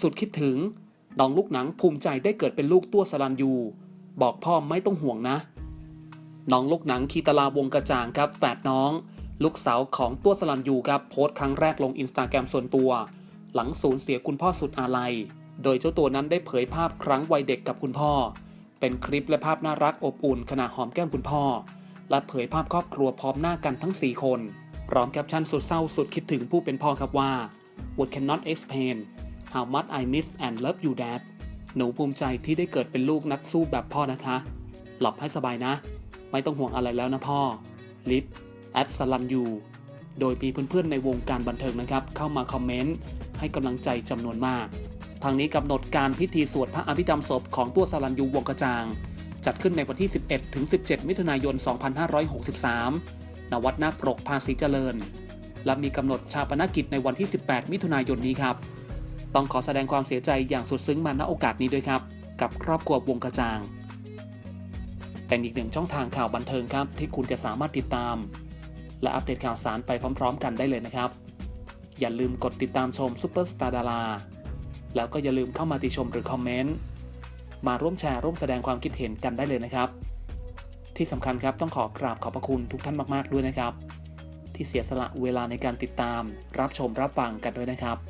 สุดคิดถึงน้องลูกหนังภูมิใจได้เกิดเป็นลูกตัวสลันยู บอกพ่อไม่ต้องห่วงนะ น้องลูกหนังคีตลาวงกระจ่างครับแฝดน้อง ลูกสาวของตัวสลันยูครับโพสต์ครั้งแรกลงอินสตาแกรมส่วนตัว หลังสูญเสียคุณพ่อสุดอาลัย โดยเจ้าตัวนั้นได้เผยภาพครั้งวัยเด็กกับคุณพ่อ เป็นคลิปและภาพน่ารักอบอุ่นขณะหอมแก้มคุณพ่อ และเผยภาพครอบครัวพร้อมหน้ากันทั้ง 4 คนพร้อมแคปชั่นสุดเศร้าสุดคิดถึงผู้เป็นพ่อครับว่า What cannot explain how much I miss and love you dad หนูภูมิใจที่ได้เกิดเป็นลูกนักสู้แบบพ่อนะคะ หลับให้สบายนะ ไม่ต้องห่วงอะไรแล้วนะพ่อ ลิฟแอดสลันยูโดยมีเพื่อนๆในวงการบันเทิงนะครับ เข้ามาคอมเมนต์ให้กำลังใจจำนวนมาก ทางนี้กำหนดการพิธีสวดพระอภิธรรมศพของตัวสลันยูวงกระจาง จัดขึ้นในวันที่ 11 ถึง 17 มิถุนายน 2563 ณ วัดนาคปรกภาษีเจริญ และมีกำหนดชาปนกิจในวันที่ 18 มิถุนายนนี้ครับ ต้องขอแสดงความเสียใจอย่างสุดซึ้งมาณโอกาสนี้ด้วยครับ กับครอบครัววงกระจางเป็นอีกหนึ่งช่องทางข่าวบันเทิงครับ ที่คุณจะสามารถติดตาม และอัปเดตข่าวสารไปพร้อม ๆ กันได้เลยนะครับ อย่าลืมกดติดตามชมซูเปอร์สตาร์ดาราแล้วก็อย่าลืมเข้ามาติชมหรือคอมเมนต์มาร่วมแชร์ร่วมแสดงความคิดเห็นกันได้เลยนะครับ ที่สำคัญครับต้องขอกราบขอบพระคุณทุกท่านมาก ๆ ด้วยนะครับ ที่เสียสละเวลาในการติดตาม รับชมรับฟังกันด้วยนะครับ「